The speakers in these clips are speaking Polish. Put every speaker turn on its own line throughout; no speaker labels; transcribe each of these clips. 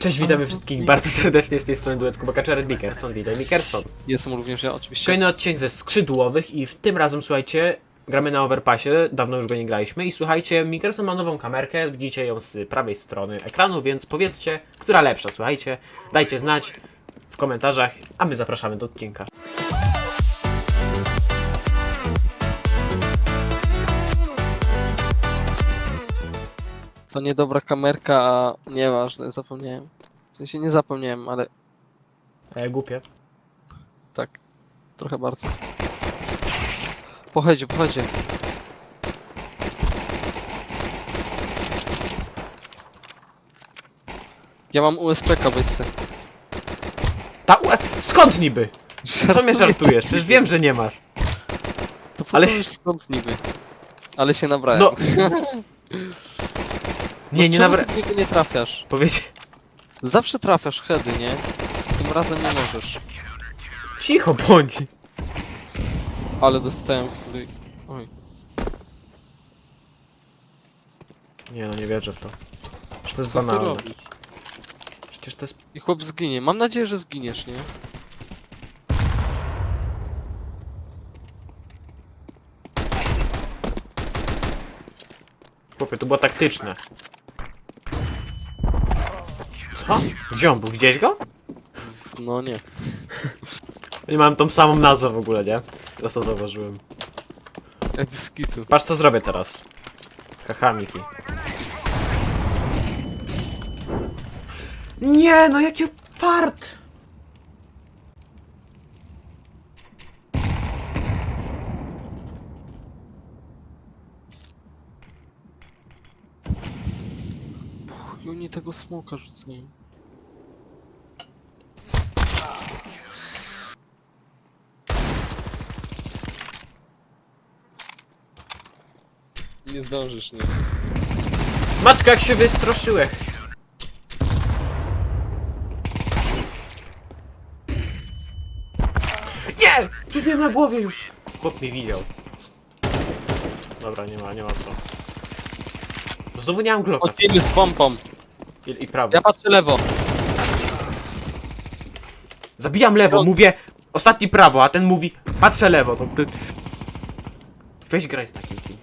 Cześć, witamy wszystkich bardzo serdecznie z tej strony duet Kuba Kaczeret Mickerson. Witaj Mickerson.
Jestem również ja, oczywiście.
Kolejny odcinek ze skrzydłowych i w tym razem, słuchajcie, gramy na Overpassie, dawno już go nie graliśmy i słuchajcie, Mickerson ma nową kamerkę, widzicie ją z prawej strony ekranu, więc powiedzcie, która lepsza, słuchajcie, dajcie znać w komentarzach, a my zapraszamy do odcinka.
To niedobra kamerka, a nieważne, zapomniałem. W sensie nie zapomniałem, ale
E, głupie.
tak, trochę bardzo. Pochodzie, pochodzie. Ja mam USP-ka, weź se.
Ta skąd niby? Co mnie żartujesz? Przecież wiem, że nie masz.
To po
Ale-
co już skąd niby? Ale się nabrałem.
No. Nie, nie
Czemu
nabra...
ty niego nie trafiasz?
Powiecie...
Zawsze trafiasz heady, nie? Tym razem nie możesz.
Cicho bądź.
Ale dostałem. Oj.
Nie no, nie wierzę w to. Przecież to jest
Co ty
banalne.
robisz?
Przecież to jest...
I chłop zginie. Mam nadzieję, że zginiesz, nie?
Chłopie, to było taktyczne. Co? Gdzie on był? Widziałeś go?
No nie.
Nie mam tą samą nazwę w ogóle, nie? Teraz to zauważyłem.
Jak bez kitu.
Patrz co zrobię teraz. Haha, Miki. Nie, no jaki fart!
Tego smoka rzucają. Nie zdążysz, nie?
Matka, jak się wystraszyłeś. Nie! Coś miałem na głowie już. Chłop mnie widział. Dobra, nie ma, nie ma co. No Znowu nie mam glocka.
Chodzimy z pompą.
I, i prawo.
Ja patrzę lewo.
Zabijam lewo, mówię ostatni prawo, a ten mówi patrzę lewo. To, ty... Weź graj z takim kim.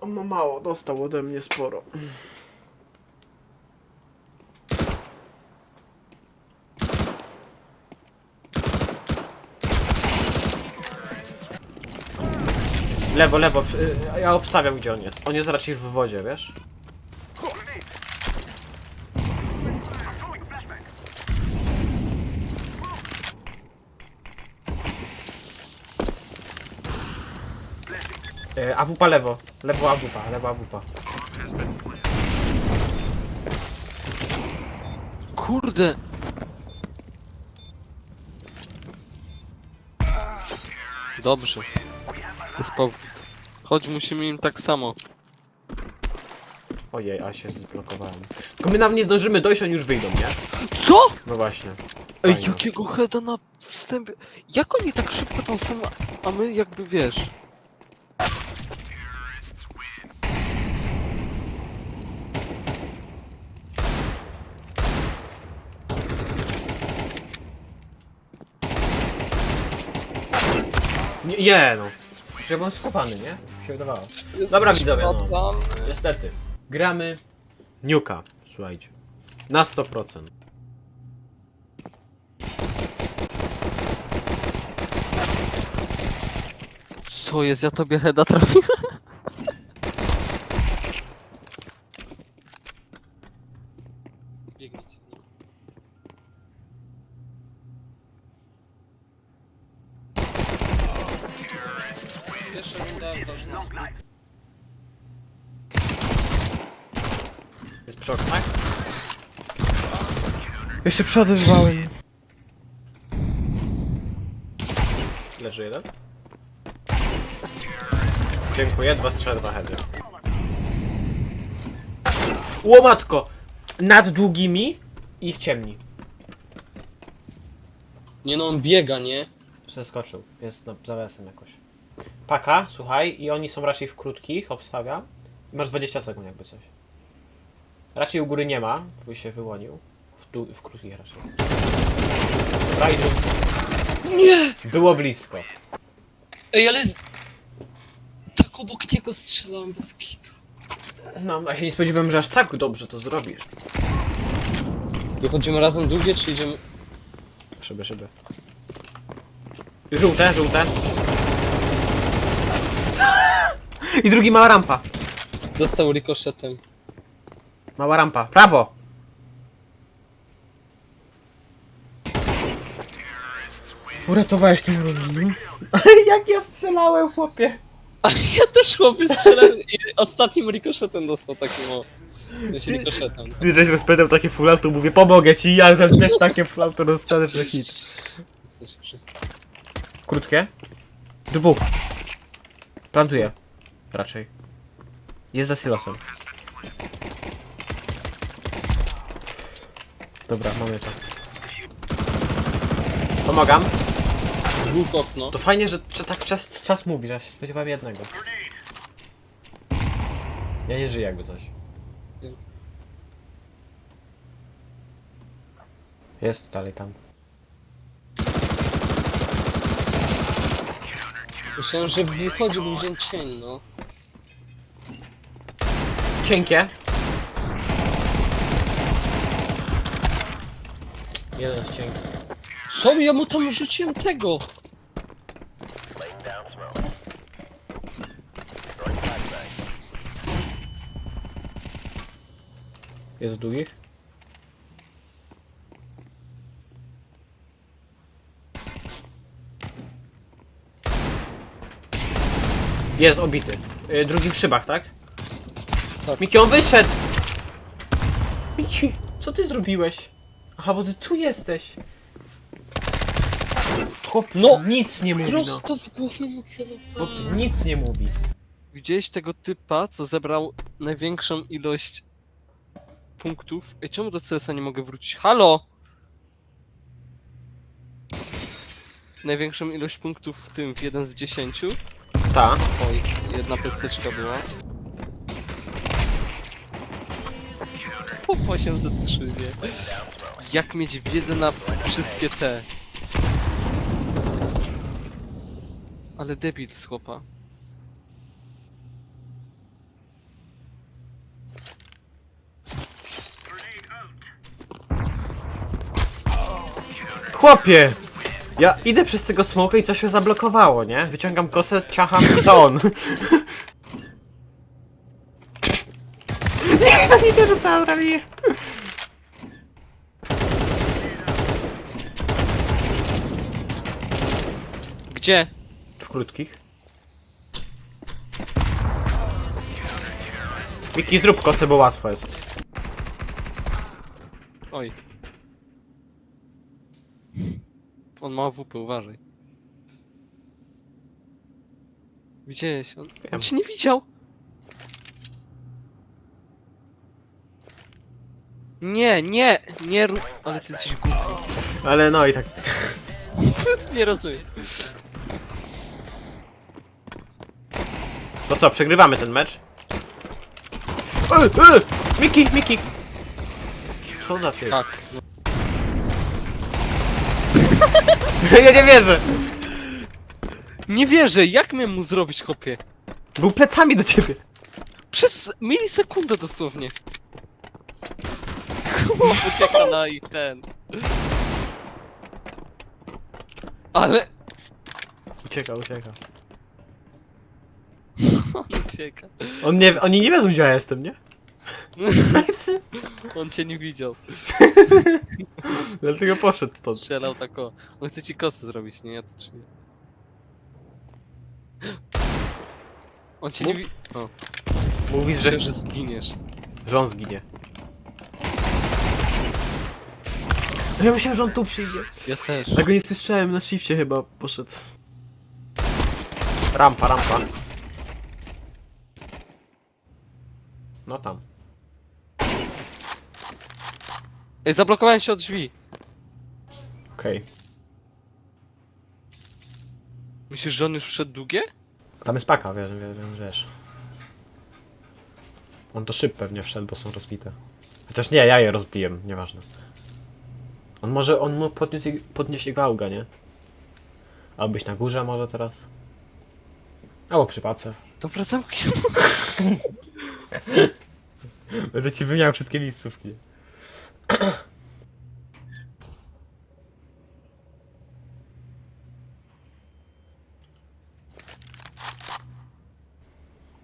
On ma mało, dostał ode mnie sporo. Lewo, lewo, y, ja obstawiam gdzie on jest. On jest raczej w wodzie, wiesz? E, AWP lewo. Lewo AWP, lewo AWP.
Kurde. Dobrze. Jest powód. Chodź, musimy im tak samo.
Ojej, a się zblokowałem. Tylko my nawet nie zdążymy dojść, oni już wyjdą, nie?
Co?
No właśnie.
Ej,
Fajnie.
jakiego heada na wstępie? Jak oni tak szybko tam są, a my jakby wiesz...
Nie, nie no. Już ja byłem skopany, nie? Mi się wydawało. Dobra, widzowie, no. Niestety. Gramy Niuka, słuchajcie. Na 100%.
Co jest, ja tobie heada trafiłem? Biegnijcie. Pierwsza runda ważna.
Jest przod, tak? Jeszcze wywałem. Leży jeden. Dziękuję, dwa strzały, dwa heady. Łomatko! Nad długimi i w ciemni.
Nie no, on biega, nie?
Zeskoczył. Jest na zawiasem jakoś. Paka, słuchaj, i oni są raczej w krótkich, obstawiam. Masz 20 sekund jakby coś. Raczej u góry nie ma, by się wyłonił. W, w krótkich raczej. Drugi.
Nie!
Było blisko.
Ej, ale... Tak obok niego strzelałem bez kitu.
No, a się nie spodziewałem, że aż tak dobrze to zrobisz.
Wychodzimy razem długie, czy idziemy...
Szyby, szyby. Żółte, żółte. I drugi mała rampa.
Dostał rikoszetem.
Mała rampa. Prawo! Uratowałeś tym rodzinę. Jak ja strzelałem, chłopie.
A ja też chłopie strzelałem i ostatnim rikoszetem dostał takim o... W sensie rikoszetem.
Ty żeś rozpętał takie full auto, mówię pomogę ci, ja że też takie full auto dostanę, że hit.
W sensie wszyscy.
Krótkie? Dwóch. Plantuję. Raczej. Jest za silosem. Dobra, mamy to. Pomagam.
Dwóch okno.
To fajnie, że, że tak czas, w czas mówisz, ja się spodziewałem jednego. Ja nie żyję jakby coś. Jest dalej tam.
Myślałem, że wychodzi, był dzień cień, no.
Cienkie. Jeden jest cienki.
Co? Ja mu tam rzuciłem tego!
Jest w długich? Jest obity. Y, drugi w szybach, tak?
Tak.
Miki, on wyszedł! Miki, co ty zrobiłeś? Aha, bo ty tu jesteś. Chłop,
No!
nic nie mówi, no.
Prosto w głowę mu
Chłop,
celowałem.
nic nie mówi.
Widziałeś tego typa, co zebrał największą ilość punktów? Ej, czemu do CS-a nie mogę wrócić? Halo! Największą ilość punktów w tym, w 1 z 10.
Ta.
Oj, jedna pesteczka była. Po 803, nie? Jak mieć wiedzę na wszystkie te? Ale debil z chłopa.
Chłopie! Ja idę przez tego smoka i coś się zablokowało, nie? Wyciągam kosę, ciacham i to on. nie, to nie wierzę co ja zrobię.
Gdzie?
W krótkich. Wiki, zrób kosę, bo łatwo jest.
Oj. On ma WP, uważaj. Widziałeś? On, on cię nie widział! Nie, nie, nie rób... Ale ty jesteś głupi.
Ale no i tak.
Nie rozumiem.
To co, przegrywamy ten mecz? Ej, ej! Miki, Miki! Co za ty?
Tak. No.
Ja nie wierzę!
Nie wierzę, jak miałem mu zrobić, kopie?
Był plecami do ciebie.
Przez milisekundę dosłownie. Chłop ucieka na ich ten. Ale...
Ucieka, ucieka.
On ucieka.
On nie, oni nie wiedzą gdzie ja jestem, nie?
On cię nie widział.
Dlatego poszedł stąd.
Strzelał tak o. On chce ci kosy zrobić, nie? Ja to czuję. On cię nie widzi. O,
Mówisz, że,
że, że zginiesz.
że on zginie. No ja myślałem, że on tu przyjdzie.
Ja też.
Ja go nie słyszałem, na shifcie chyba poszedł. Rampa, rampa. No tam.
Ej, zablokowałem się od drzwi.
Okej.
Myślisz, że on już wszedł długie?
Tam jest paka, wiesz, wiesz, wiesz, wiesz. On to szyb pewnie wszedł, bo są rozbite. Chociaż nie, ja je rozbiłem, nieważne. On może, on mógł podnieść, podnieść jego auga, nie? Albo być na górze może teraz. Albo przy pace.
Dobra, zamknij.
Będę ci wymieniał wszystkie miejscówki.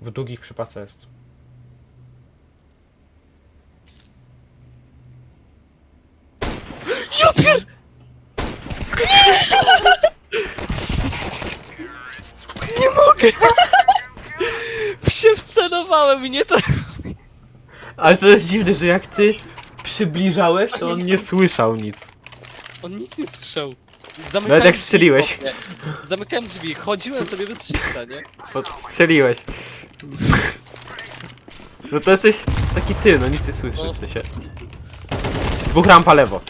W długich przypadce jest.
Nie mogę! się wcelowałem i nie to...
Ale to jest dziwne, że jak ty przybliżałeś, to on nie słyszał nic.
On nic nie słyszał.
Nawet jak strzeliłeś.
chłopie. Zamykałem drzwi, chodziłem sobie bez szycia, nie?
Bo strzeliłeś. No to jesteś taki ty, no nic nie słyszysz
No.
w sensie. Dwóch rampa lewo.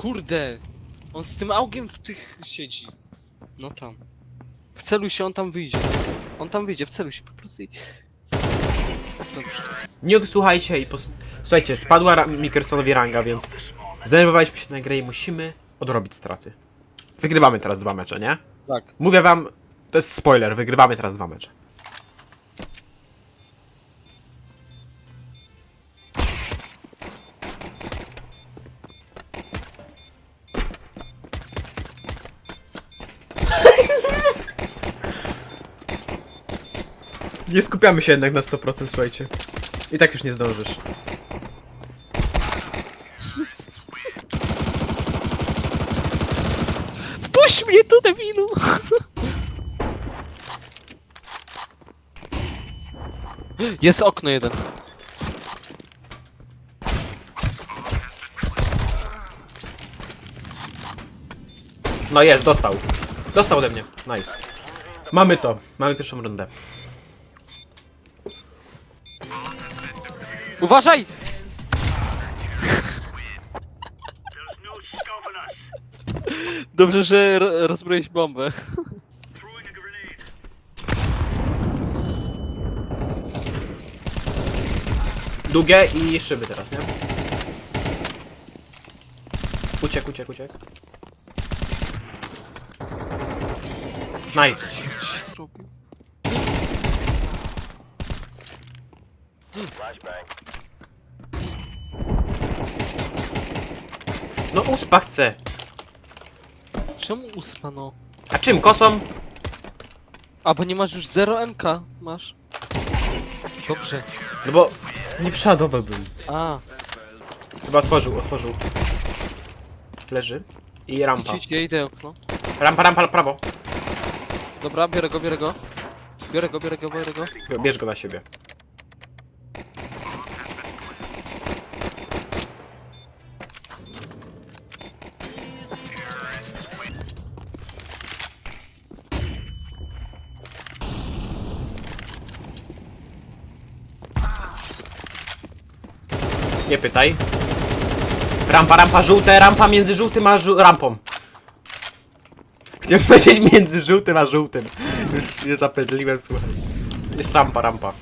Kurde! On z tym augiem w tych siedzi. No tam. W celu się on tam wyjdzie. On tam wyjdzie, w celu się po prostu. i- Dobrze.
Nie słuchajcie i pos... Słuchajcie, spadła ra- Mickelsonowi ranga, więc zdenerwowaliśmy się na grę i musimy odrobić straty. Wygrywamy teraz dwa mecze, nie?
Tak.
Mówię wam, to jest spoiler, wygrywamy teraz dwa mecze. Nie skupiamy się jednak na 100%, słuchajcie. I tak już nie zdążysz.
Wpuść mnie tu, debilu! Jest okno jeden.
No jest, dostał. Dostał ode mnie. Nice. Mamy to. Mamy pierwszą rundę.
Uważaj! Dobrze, że ro- rozbroiłeś bombę.
Długie i szyby teraz, nie? Uciekł, uciekł, uciekł. Nice.
Zrobił.
No uspa chce.
Czemu uspano?
A czym? Kosą?
A, bo nie masz już 0 MK, masz. Dobrze.
No bo nie przeładowałbym.
A,
Chyba otworzył, otworzył. Leży. I rampa.
idź, idź, ja idę okno.
Rampa, rampa, prawo.
Dobra, biorę go, biorę go. Biorę go, biorę go, biorę go.
Bierz go na siebie. Pytaj. Rampa, rampa, żółte, rampa między żółtym a żół rampą. Chciałem powiedzieć między żółtym a żółtym. Już nie zapędliłem, słuchaj. Jest rampa, rampa.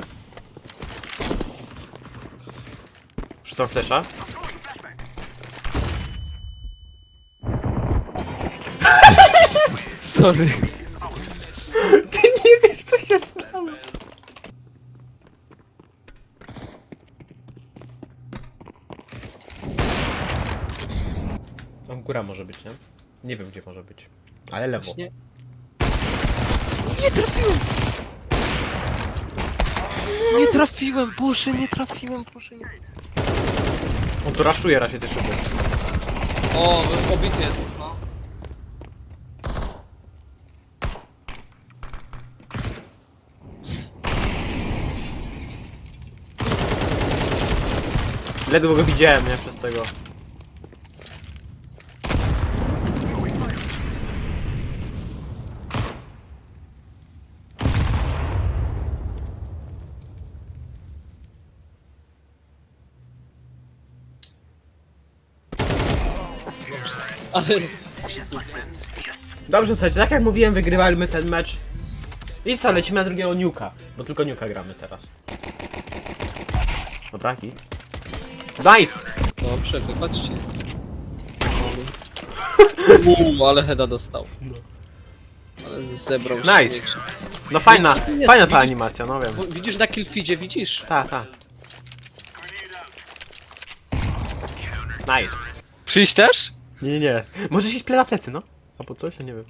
Rzucam flesza.
Sorry.
Ty nie wiesz, co się stało. Góra może być, nie? Nie wiem, gdzie może być. Ale lewo.
Właśnie. Nie trafiłem! Nie trafiłem, Boże, nie trafiłem, Boże, nie...
On tu raszuje raczej te szyby.
O, obity jest, no.
Ledwo go widziałem, nie? Przez tego.
Ale...
Dobrze, słuchajcie, tak jak mówiłem, wygrywaliśmy ten mecz. I co, lecimy na drugiego Nuka, bo tylko Nuka gramy teraz. Dobra. Nice!
Dobrze, wychodźcie. Uuu, ale Heda dostał. Ale zebrał
Nice.
śmieci.
No fajna,
nie
fajna ta
widzisz?
animacja, no wiem.
Widzisz na killfeedzie, widzisz?
Ta, ta. Nice.
Przyjść też?
Nie, nie, nie. Możesz iść ple na plecy, no. Albo coś, ja nie wiem.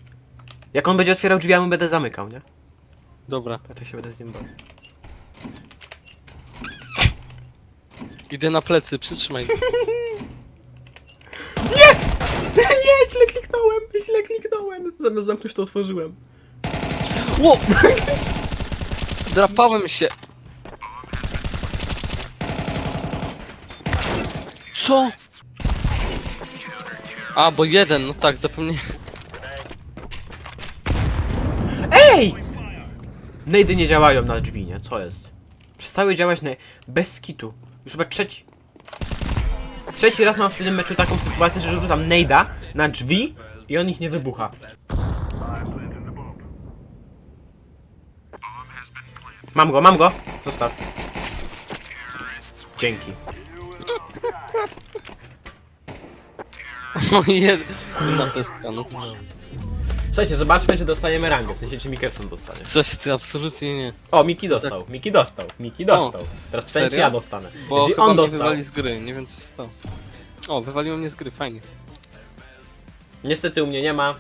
Jak on będzie otwierał drzwi, ja mu będę zamykał, nie?
Dobra,
Ja to się będę z nim bawił.
idę na plecy, przytrzymaj.
nie, źle kliknąłem, źle kliknąłem. Zamiast zamknąć to otworzyłem.
Ło! Drapałem się. Co? A, bo jeden, no tak, zapomniałem.
Ej! Nejdy nie działają na drzwi, nie? Co jest? Przestały działać na... bez skitu. Już chyba trzeci... Trzeci raz mam w tym meczu taką sytuację, że rzucam nejda na drzwi i on ich nie wybucha. Mam go, mam go! Zostaw. Dzięki.
O, jed... Na pestka, no cóż.
Słuchajcie, zobaczmy czy dostaniemy rangę, w sensie czy Mikkelson dostanie.
Coś ty absolutnie nie.
O, Miki dostał, Miki dostał, Miki dostał. Teraz pytanie czy
serio?
ja dostanę.
Bo
Jeżeli
chyba
on
mnie
dostał,
wywali z gry, nie wiem co się stało. O, wywaliło mnie z gry, fajnie.
Niestety u mnie nie ma.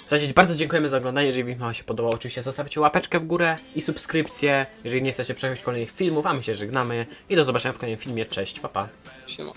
Słuchajcie, bardzo dziękujemy za oglądanie. Jeżeli wam się podobało, oczywiście zostawcie łapeczkę w górę i subskrypcję. Jeżeli nie chcecie przechodzić kolejnych filmów, a my się żegnamy. I do zobaczenia w kolejnym filmie. Cześć, papa. Pa.
Siema.